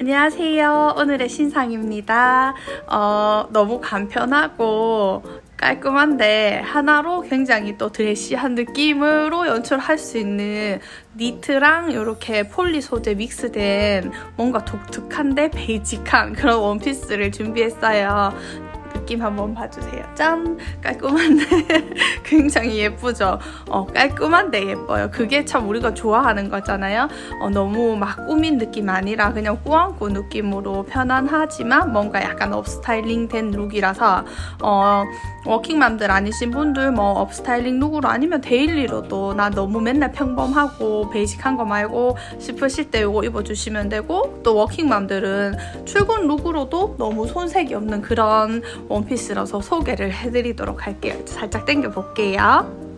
안녕하세요. 오늘의 신상입니다. 어, 너무 간편하고 깔끔한데 하나로 굉장히 또 드레시한 느낌으로 연출할 수 있는 니트랑 이렇게 폴리 소재 믹스된 뭔가 독특한데 베이직한 그런 원피스를 준비했어요. 느낌 한번 봐주세요. 짠! 깔끔한데 굉장히 예쁘죠? 어, 깔끔한데 예뻐요. 그게 참 우리가 좋아하는 거잖아요. 어, 너무 막 꾸민 느낌 아니라 그냥 꾸안꾸 느낌으로 편안하지만 뭔가 약간 업스타일링 된 룩이라서 어, 워킹맘들 아니신 분들 뭐 업스타일링 룩으로 아니면 데일리로도 나 너무 맨날 평범하고 베이직한 거 말고 싶으실 때 이거 입어주시면 되고 또 워킹맘들은 출근 룩으로도 너무 손색이 없는 그런 원피스라서 소개를 해드리도록 할게요. 살짝 당겨 볼게요.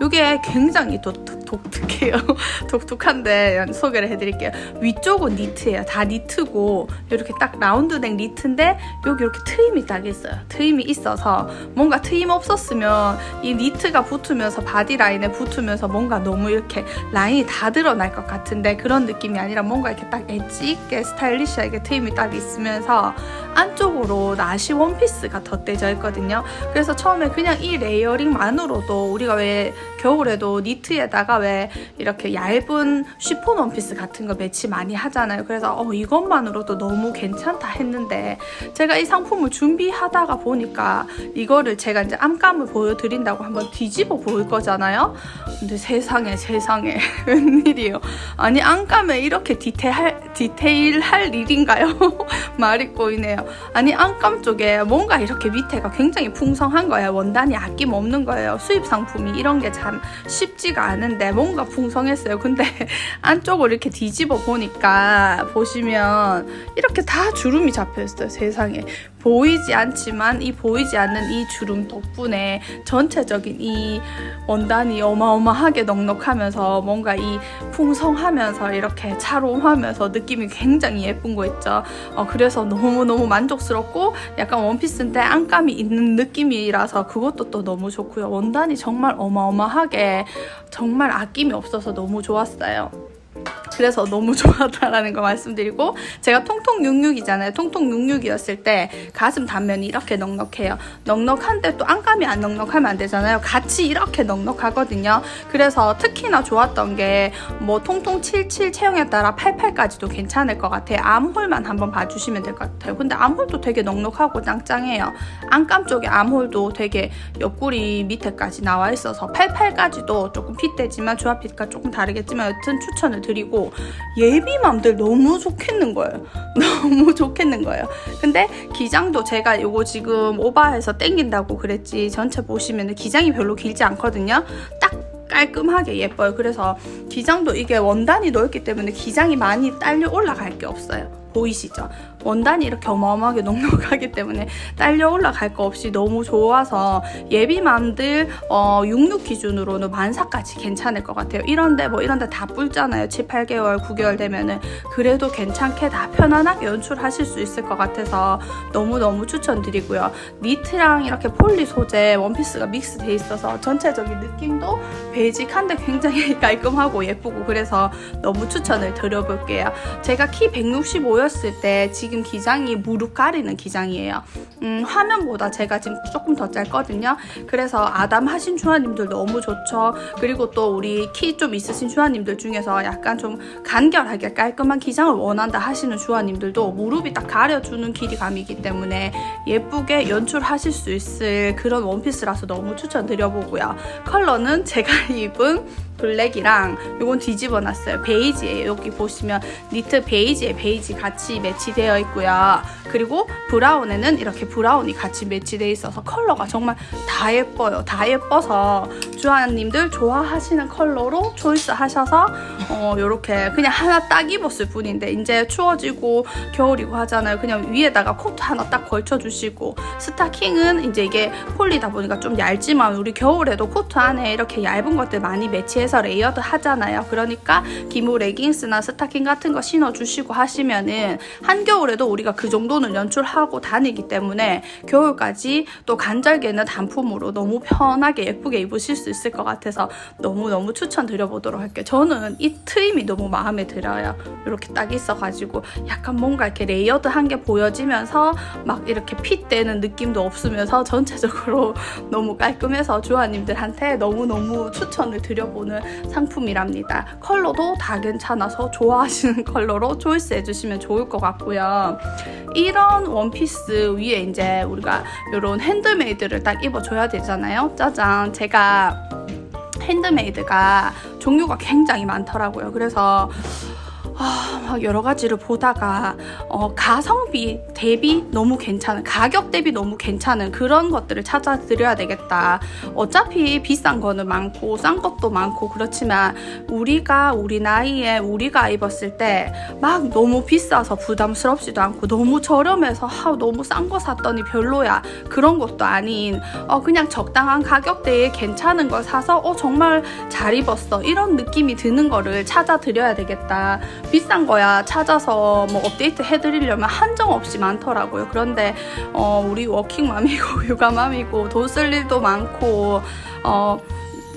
이게 굉장히 독특, 독특해요. 독특한데 소개를 해드릴게요. 위쪽은 니트예요. 다 니트고 이렇게 딱 라운드넥 니트인데 여기 이렇게 트임이 딱 있어요. 트임이 있어서 뭔가 트임 없었으면 이 니트가 붙으면서 바디 라인에 붙으면서 뭔가 너무 이렇게 라인이 다 드러날 것 같은데 그런 느낌이 아니라 뭔가 이렇게 딱 엣지 있게 스타일리시하게 트임이 딱 있으면서 안쪽으로 나시 원피스가 덧대져 있거든요. 그래서 처음에 그냥 이 레이어링만으로도 우리가 왜 겨울에도 니트에다가 왜 이렇게 얇은 쉬폰 원피스 같은 거 매치 많이 하잖아요. 그래서 어, 이것만으로도 너무 괜찮다 했는데 제가 이 상품을 준비하다가 보니까 이거를 제가 이제 암감을 보여드린다고 한번 뒤집어 볼 거잖아요. 근데 세상에 세상에 웬일이에요. 아니 안감에 이렇게 디테일, 디테일 할 일인가요? 말이 꼬이네요. 아니 안감 쪽에 뭔가 이렇게 밑에가 굉장히 풍성한 거예요. 원단이 아낌없는 거예요. 수입 상품이 이런 게 참 쉽지가 않은데 뭔가 풍성했어요. 근데 안쪽을 이렇게 뒤집어 보니까 보시면 이렇게 다 주름이 잡혀 있어요. 세상에. 보이지 않지만 이 보이지 않는 이 주름 덕분에 전체적인 이 원단이 어마어마하게 넉넉하면서 뭔가 이 풍성하면서 이렇게 차롬하면서 느낌이 굉장히 예쁜 거 있죠. 어, 그래서 너무너무 만족스럽고 약간 원피스인데 안감이 있는 느낌이라서 그것도 또 너무 좋고요. 원단이 정말 어마어마하게 정말 아낌이 없어서 너무 좋았어요. 그래서 너무 좋았다라는 거 말씀드리고 제가 통통 66이잖아요. 통통 66이었을 때 가슴 단면이 이렇게 넉넉해요. 넉넉한데 또 안감이 안 넉넉하면 안 되잖아요. 같이 이렇게 넉넉하거든요. 그래서 특히나 좋았던 게 뭐 통통 77 체형에 따라 88까지도 괜찮을 것 같아요. 암홀만 한번 봐주시면 될 것 같아요. 근데 암홀도 되게 넉넉하고 짱짱해요. 안감 쪽에 암홀도 되게 옆구리 밑에까지 나와 있어서 88까지도 조금 핏대지만 조합핏과 조금 다르겠지만 여튼 추천을 드 리고 예비맘들 너무 좋겠는 거예요. 너무 좋겠는 거예요. 근데 기장도 제가 요거 지금 오바해서 땡긴다고 그랬지 전체 보시면 기장이 별로 길지 않거든요. 딱 깔끔하게 예뻐요. 그래서 기장도 이게 원단이 넓기 때문에 기장이 많이 딸려 올라갈 게 없어요. 보이시죠? 원단이 이렇게 어마어마하게 넉넉하기 때문에 딸려 올라갈 거 없이 너무 좋아서 예비맘들 어, 66 기준으로는 만사까지 괜찮을 것 같아요. 이런데 뭐 이런데 다 뿔잖아요. 7, 8개월, 9개월 되면은 그래도 괜찮게 다 편안하게 연출하실 수 있을 것 같아서 너무너무 추천드리고요. 니트랑 이렇게 폴리 소재 원피스가 믹스돼 있어서 전체적인 느낌도 베이직한데 굉장히 깔끔하고 예쁘고 그래서 너무 추천을 드려볼게요. 제가 키 165였을 때 지금 기장이 무릎 가리는 기장이에요. 음, 화면보다 제가 지금 조금 더 짧거든요. 그래서 아담 하신 주아님들 너무 좋죠. 그리고 또 우리 키 좀 있으신 주아님들 중에서 약간 좀 간결하게 깔끔한 기장을 원한다 하시는 주아님들도 무릎이 딱 가려주는 길이감이기 때문에 예쁘게 연출하실 수 있을 그런 원피스라서 너무 추천드려보고요. 컬러는 제가 입은 블랙이랑 이건 뒤집어 놨어요. 베이지예요. 여기 보시면 니트 베이지에 베이지 같이 매치되어 있고요. 그리고 브라운에는 이렇게 브라운이 같이 매치되어 있어서 컬러가 정말 다 예뻐요. 다 예뻐서 주하님들 좋아하시는 컬러로 초이스 하셔서 어, 이렇게 그냥 하나 딱 입었을 뿐인데 이제 추워지고 겨울이고 하잖아요. 그냥 위에다가 코트 하나 딱 걸쳐주시고 스타킹은 이제 이게 폴리다 보니까 좀 얇지만 우리 겨울에도 코트 안에 이렇게 얇은 것들 많이 매치해서 위에서 레이어드 하잖아요. 그러니까 기모 레깅스나 스타킹 같은 거 신어주시고 하시면은 한겨울에도 우리가 그 정도는 연출하고 다니기 때문에 겨울까지 또 간절기는 단품으로 너무 편하게 예쁘게 입으실 수 있을 것 같아서 너무너무 추천드려보도록 할게요. 저는 이 트임이 너무 마음에 들어요. 이렇게 딱 있어가지고 약간 뭔가 이렇게 레이어드한 게 보여지면서 막 이렇게 핏되는 느낌도 없으면서 전체적으로 너무 깔끔해서 주아님들한테 너무너무 추천을 드려보는 상품이랍니다. 컬러도 다 괜찮아서 좋아하시는 컬러로 초이스 해주시면 좋을 것 같고요. 이런 원피스 위에 이제 우리가 이런 핸드메이드를 딱 입어줘야 되잖아요. 짜잔. 제가 핸드메이드가 종류가 굉장히 많더라고요. 그래서 아, 막 여러 가지를 보다가 어, 가성비 대비 너무 괜찮은 가격 대비 너무 괜찮은 그런 것들을 찾아 드려야 되겠다. 어차피 비싼 거는 많고 싼 것도 많고 그렇지만 우리가 우리 나이에 우리가 입었을 때 막 너무 비싸서 부담스럽지도 않고 너무 저렴해서 아, 너무 싼 거 샀더니 별로야 그런 것도 아닌 어, 그냥 적당한 가격대에 괜찮은 걸 사서 어, 정말 잘 입었어 이런 느낌이 드는 거를 찾아 드려야 되겠다. 비싼 거야 찾아서 뭐 업데이트 해드리려면 한정 없이 많더라고요. 그런데 어, 우리 워킹맘이고 육아맘이고 돈 쓸 일도 많고 어,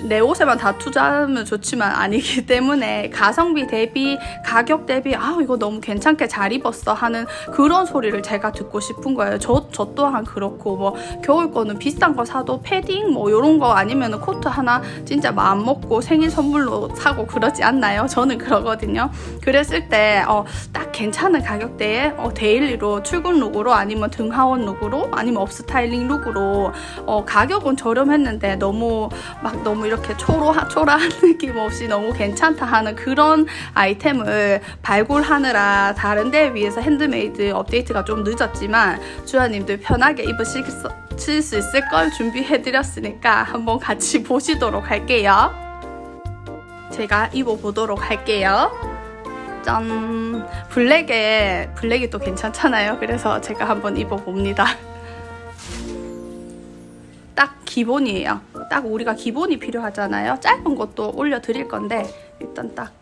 내 옷에만 다 투자하면 좋지만 아니기 때문에 가성비 대비 가격 대비 아 이거 너무 괜찮게 잘 입었어 하는 그런 소리를 제가 듣고 싶은 거예요. 저, 저 또한 그렇고 뭐 겨울 거는 비싼 거 사도 패딩 뭐 이런 거 아니면 코트 하나 진짜 마음 먹고 생일 선물로 사고 그러지 않나요? 저는 그러거든요. 그랬을 때 어, 딱 괜찮은 가격대에 어, 데일리로 출근 룩으로 아니면 등하원 룩으로 아니면 업스타일링 룩으로 어, 가격은 저렴했는데 너무 막 너무 이렇게 초라, 초라한 느낌 없이 너무 괜찮다 하는 그런 아이템을 발굴하느라 다른 데에 비해서 핸드메이드 업데이트가 좀 늦었지만 주아님들 편하게 입으실 수 있을 걸 준비해드렸으니까 한번 같이 보시도록 할게요. 제가 입어보도록 할게요. 짠! 블랙에, 블랙이 또 괜찮잖아요. 그래서 제가 한번 입어봅니다. 딱 기본이에요. 딱 우리가 기본이 필요하잖아요. 짧은 것도 올려드릴 건데 일단 딱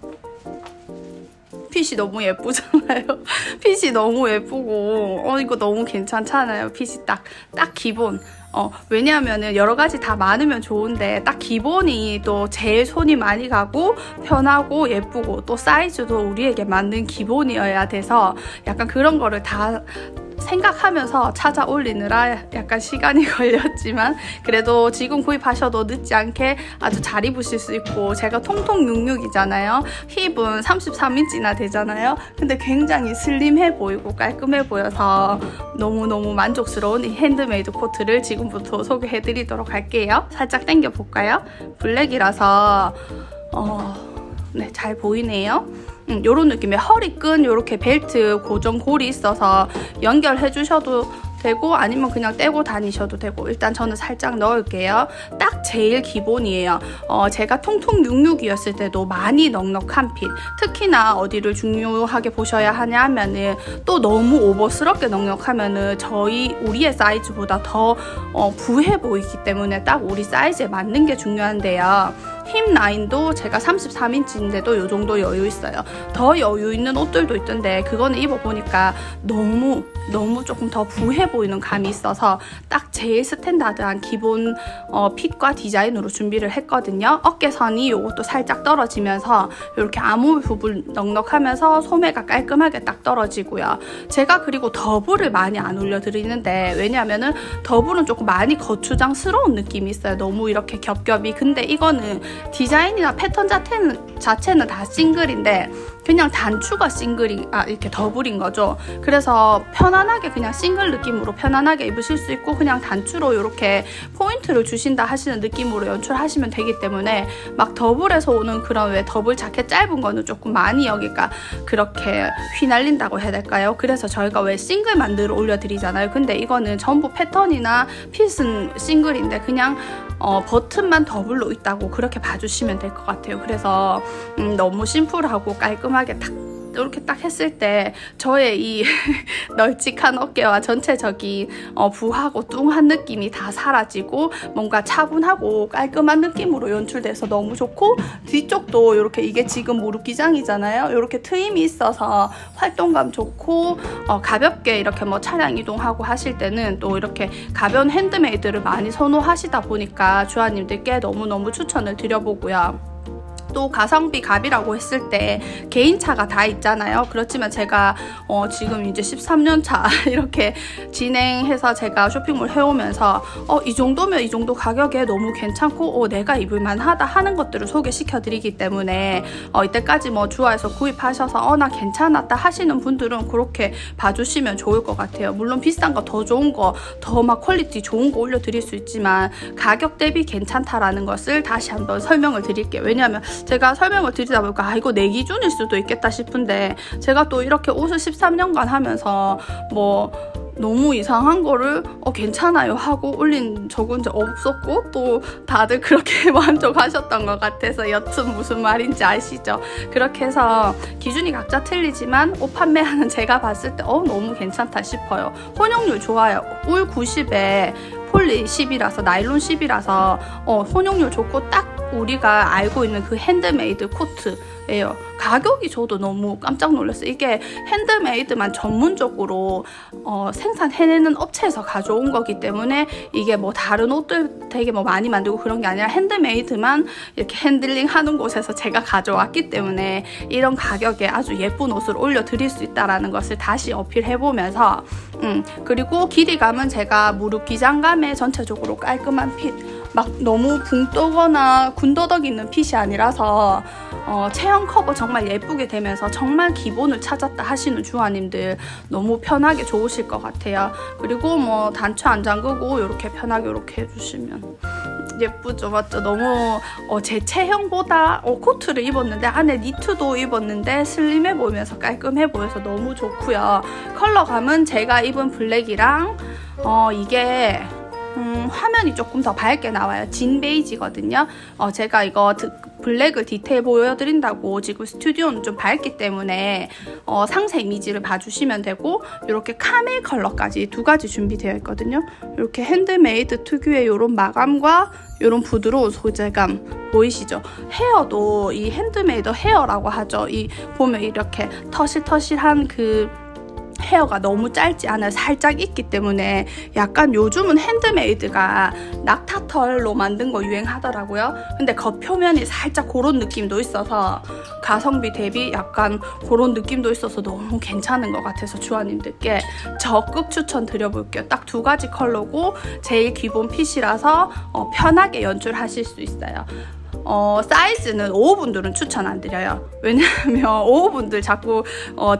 핏이 너무 예쁘잖아요. 핏이 너무 예쁘고 어 이거 너무 괜찮잖아요. 핏이 딱 딱 기본. 어 왜냐하면은 여러 가지 다 많으면 좋은데 딱 기본이 또 제일 손이 많이 가고 편하고 예쁘고 또 사이즈도 우리에게 맞는 기본이어야 돼서 약간 그런 거를 다 생각하면서 찾아 올리느라 약간 시간이 걸렸지만 그래도 지금 구입하셔도 늦지 않게 아주 잘 입으실 수 있고 제가 통통 66이잖아요. 힙은 33인치나 되잖아요. 근데 굉장히 슬림해 보이고 깔끔해 보여서 너무너무 만족스러운 이 핸드메이드 코트를 지금부터 소개해 드리도록 할게요. 살짝 당겨 볼까요? 블랙이라서 어, 네, 잘 보이네요. 음, 요런 느낌의 허리끈 요렇게 벨트 고정 골이 있어서 연결해 주셔도 되고 아니면 그냥 떼고 다니셔도 되고 일단 저는 살짝 넣을게요. 딱 제일 기본이에요. 어, 제가 통통 66이었을 때도 많이 넉넉한 핏 특히나 어디를 중요하게 보셔야 하냐 하면은 또 너무 오버스럽게 넉넉하면은 저희 우리의 사이즈보다 더 어, 부해 보이기 때문에 딱 우리 사이즈에 맞는 게 중요한데요. 힙 라인도 제가 33인치인데도 이 정도 여유 있어요. 더 여유 있는 옷들도 있던데 그거는 입어보니까 너무 너무 조금 더 부해 보이는 감이 있어서 딱 제일 스탠다드한 기본 어, 핏과 디자인으로 준비를 했거든요. 어깨선이 이것도 살짝 떨어지면서 이렇게 아무 부분 넉넉하면서 소매가 깔끔하게 딱 떨어지고요. 제가 그리고 더블을 많이 안 올려드리는데 왜냐하면은 더블은 조금 많이 거추장스러운 느낌이 있어요. 너무 이렇게 겹겹이. 근데 이거는 디자인이나 패턴 자체는, 자체는 다 싱글인데 그냥 단추가 싱글이 아 이렇게 더블인 거죠. 그래서 편안하게 그냥 싱글 느낌으로 편안하게 입으실 수 있고 그냥 단추로 이렇게 포인트를 주신다 하시는 느낌으로 연출하시면 되기 때문에 막 더블에서 오는 그런 왜 더블 자켓 짧은 거는 조금 많이 여기가 그렇게 휘날린다고 해야 될까요? 그래서 저희가 왜 싱글 만들어 올려드리잖아요. 근데 이거는 전부 패턴이나 핏은 싱글인데 그냥 어, 버튼만 더블로 있다고 그렇게 봐주시면 될 것 같아요. 그래서 음, 너무 심플하고 깔끔하게 탁 이렇게 딱 했을 때 저의 이 널찍한 어깨와 전체적인 어, 부하고 뚱한 느낌이 다 사라지고 뭔가 차분하고 깔끔한 느낌으로 연출돼서 너무 좋고 뒤쪽도 이렇게 이게 지금 무릎 기장이잖아요. 이렇게 트임이 있어서 활동감 좋고 어, 가볍게 이렇게 뭐 차량 이동하고 하실 때는 또 이렇게 가벼운 핸드메이드를 많이 선호하시다 보니까 주아님들께 너무너무 추천을 드려보고요. 또 가성비 갑이라고 했을 때 개인차가 다 있잖아요. 그렇지만 제가 어 지금 이제 13년 차 이렇게 진행해서 제가 쇼핑몰 해오면서 어 이 정도면 이 정도 가격에 너무 괜찮고 어 내가 입을만 하다 하는 것들을 소개시켜 드리기 때문에 어 이때까지 뭐 주화에서 구입하셔서 어 나 괜찮았다 하시는 분들은 그렇게 봐주시면 좋을 것 같아요. 물론 비싼 거 더 좋은 거 더 막 퀄리티 좋은 거 올려 드릴 수 있지만 가격 대비 괜찮다라는 것을 다시 한번 설명을 드릴게요. 왜냐하면 제가 설명을 드리다 보니까 아 이거 내 기준일 수도 있겠다 싶은데 제가 또 이렇게 옷을 13년간 하면서 뭐 너무 이상한 거를 어 괜찮아요 하고 올린 적은 없었고 또 다들 그렇게 만족하셨던 것 같아서 여튼 무슨 말인지 아시죠? 그렇게 해서 기준이 각자 틀리지만 옷 판매하는 제가 봤을 때 어 너무 괜찮다 싶어요. 혼용률 좋아요. 울 90에 폴리 10이라서 나일론 10이라서 어, 혼용률 좋고 딱 우리가 알고 있는 그 핸드메이드 코트 예요. 가격이 저도 너무 깜짝 놀랐어요. 이게 핸드메이드만 전문적으로 어, 생산해내는 업체에서 가져온 거기 때문에 이게 뭐 다른 옷들 되게 뭐 많이 만들고 그런 게 아니라 핸드메이드만 이렇게 핸들링 하는 곳에서 제가 가져왔기 때문에 이런 가격에 아주 예쁜 옷을 올려드릴 수 있다라는 것을 다시 어필해보면서 음, 그리고 길이감은 제가 무릎 기장감에 전체적으로 깔끔한 핏, 막 너무 붕 떠거나 군더더기 있는 핏이 아니라서 어, 체형 커버 정말 예쁘게 되면서 정말 기본을 찾았다 하시는 주아님들 너무 편하게 좋으실 것 같아요. 그리고 뭐 단추 안 잠그고 이렇게 편하게 이렇게 해주시면 예쁘죠, 맞죠? 너무 어, 제 체형보다 어, 코트를 입었는데 안에 니트도 입었는데 슬림해 보이면서 깔끔해 보여서 너무 좋고요. 컬러감은 제가 입은 블랙이랑 어, 이게 음, 화면이 조금 더 밝게 나와요. 진 베이지거든요. 어, 제가 이거 드, 블랙을 디테일 보여드린다고 지금 스튜디오는 좀 밝기 때문에 어, 상세 이미지를 봐주시면 되고 이렇게 카멜 컬러까지 두 가지 준비되어 있거든요. 이렇게 핸드메이드 특유의 이런 마감과 이런 부드러운 소재감 보이시죠? 헤어도 이 핸드메이드 헤어라고 하죠. 이 보면 이렇게 터실터실한 그 헤어가 너무 짧지 않아요. 살짝 있기 때문에 약간 요즘은 핸드메이드가 낙타털로 만든 거 유행하더라고요. 근데 겉표면이 살짝 그런 느낌도 있어서 가성비 대비 약간 그런 느낌도 있어서 너무 괜찮은 것 같아서 주아님들께 적극 추천 드려볼게요. 딱 두 가지 컬러고 제일 기본 핏이라서 어, 편하게 연출하실 수 있어요. 어, 사이즈는 5호분들은 추천 안 드려요. 왜냐하면 5호분들 자꾸 어,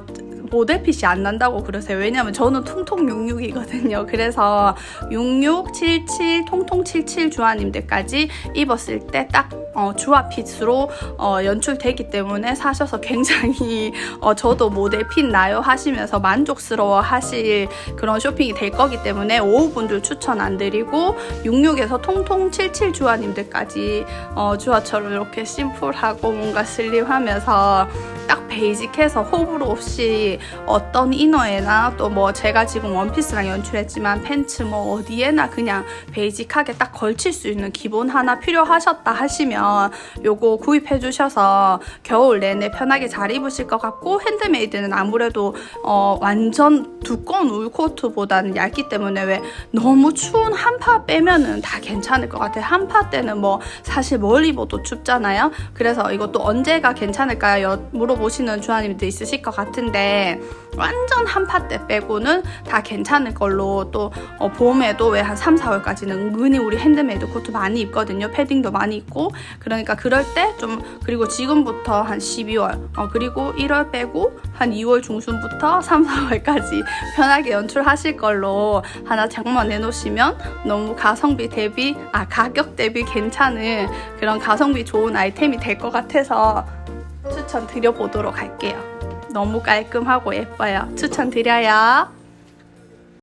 모델핏이 안 난다고 그러세요. 왜냐면 저는 통통 66이거든요. 그래서 66, 77, 통통 77 주아님들까지 입었을 때딱 어, 주화핏으로 어, 연출되기 때문에 사셔서 굉장히 어, 저도 모델 핏 나요 하시면서 만족스러워 하실 그런 쇼핑이 될 거기 때문에 5호분들 추천 안 드리고 66에서 통통 77 주화님들까지 어, 주화처럼 이렇게 심플하고 뭔가 슬림하면서 딱 베이직해서 호불호 없이 어떤 이너에나 또 뭐 제가 지금 원피스랑 연출했지만 팬츠 뭐 어디에나 그냥 베이직하게 딱 걸칠 수 있는 기본 하나 필요하셨다 하시면 요거 구입해 주셔서 겨울 내내 편하게 잘 입으실 것 같고 핸드메이드는 아무래도 어 완전 두꺼운 울코트보다는 얇기 때문에 왜 너무 추운 한파 빼면은 다 괜찮을 것 같아요. 한파 때는 뭐 사실 뭘 입어도 춥잖아요. 그래서 이것도 언제가 괜찮을까요? 물어보시 는 주아님들 있으실 것 같은데 완전 한파 때 빼고는 다 괜찮을 걸로 또 어, 봄에도 왜 한 3, 4월까지는 은근히 우리 핸드메이드 코트 많이 입거든요. 패딩도 많이 입고 그러니까 그럴 때 좀 그리고 지금부터 한 12월 어, 그리고 1월 빼고 한 2월 중순부터 3, 4월까지 편하게 연출하실 걸로 하나 장만 내놓으시면 너무 가성비 대비 아 가격 대비 괜찮은 그런 가성비 좋은 아이템이 될 것 같아서 추천드려 보도록 할게요. 너무 깔끔하고 예뻐요. 추천드려요.